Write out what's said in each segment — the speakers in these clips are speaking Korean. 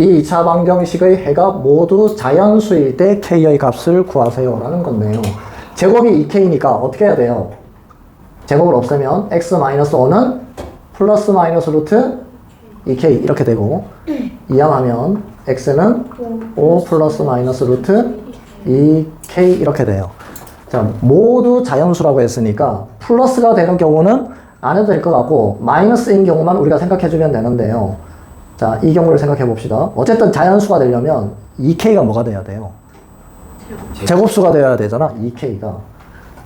이 2차 방정식의 해가 모두 자연수일 때 k의 값을 구하세요 라는 건데요. 제곱이 2k니까 어떻게 해야 돼요? 제곱을 없애면 x-5는 플러스 마이너스 루트 2k 이렇게 되고 이항하면 x는 5 플러스 마이너스 루트 2k 이렇게 돼요. 자, 모두 자연수라고 했으니까 플러스가 되는 경우는 안 해도 될 것 같고 마이너스인 경우만 우리가 생각해 주면 되는데요. 자, 이 경우를 생각해 봅시다. 어쨌든 자연수가 되려면 2k가 뭐가 돼야 돼요? 제곱수가 되어야 되잖아. 2k가.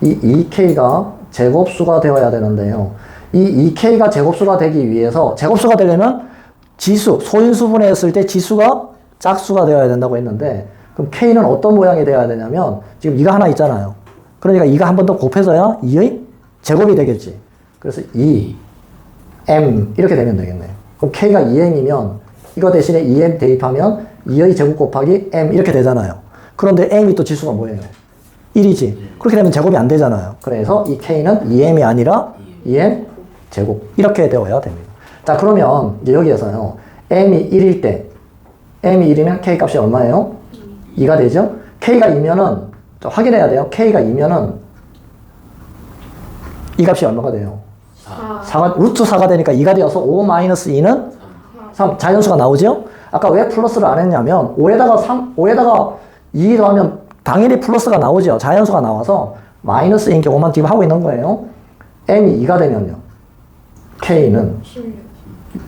이 2k가 제곱수가 되어야 되는데요. 이 2k가 제곱수가 되기 위해서 제곱수가 되려면 지수, 소인수분해 했을 때 지수가 짝수가 되어야 된다고 했는데 그럼 k는 어떤 모양이 되어야 되냐면 지금 이가 하나 있잖아요. 그러니까 이가 한 번 더 곱해서야 2의 제곱이 되겠지. 그래서 2, m 이렇게 되면 되겠네요. 그럼 k가 2m이면 이거 대신에 2m 대입하면 2의 제곱 곱하기 m 이렇게 되잖아요. 그런데 m이 또 지수가 뭐예요? 1이지. 그렇게 되면 제곱이 안 되잖아요. 그래서 이 k는 2m이 아니라 2m 제곱 이렇게 되어야 됩니다. 자 그러면 이제 여기에서요. m이 1일 때 m이 1이면 k 값이 얼마예요? 2가 되죠? k가 2면은 확인해야 돼요. k가 2면은 이 값이 얼마가 돼요? 4가, 루트 4가 되니까 2가 되어서 5 마이너스 2는 3, 자연수가 나오죠? 아까 왜 플러스를 안 했냐면 5에다가 3, 5에다가 2 더하면 당연히 플러스가 나오죠. 자연수가 나와서 마이너스인 경우만 지금 하고 있는 거예요. m이 2가 되면요. k는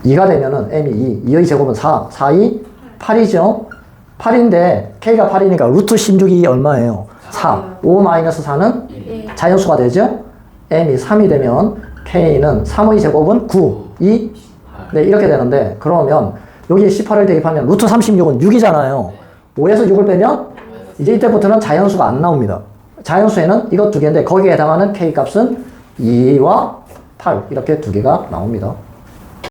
2가 되면은 m이 2, 2의 제곱은 4, 4, 2, 8이죠. 8인데 k가 8이니까 루트 16이 얼마예요? 4. 5 마이너스 4는 자연수가 되죠? m이 3이 되면 k는 3의 제곱은 9, 2, 네, 이렇게 되는데 그러면 여기에 18을 대입하면 루트 36은 6이잖아요. 5에서 6을 빼면 이제 이때부터는 자연수가 안 나옵니다. 자연수에는 이것 두 개인데 거기에 해당하는 k 값은 2와 8 이렇게 두 개가 나옵니다.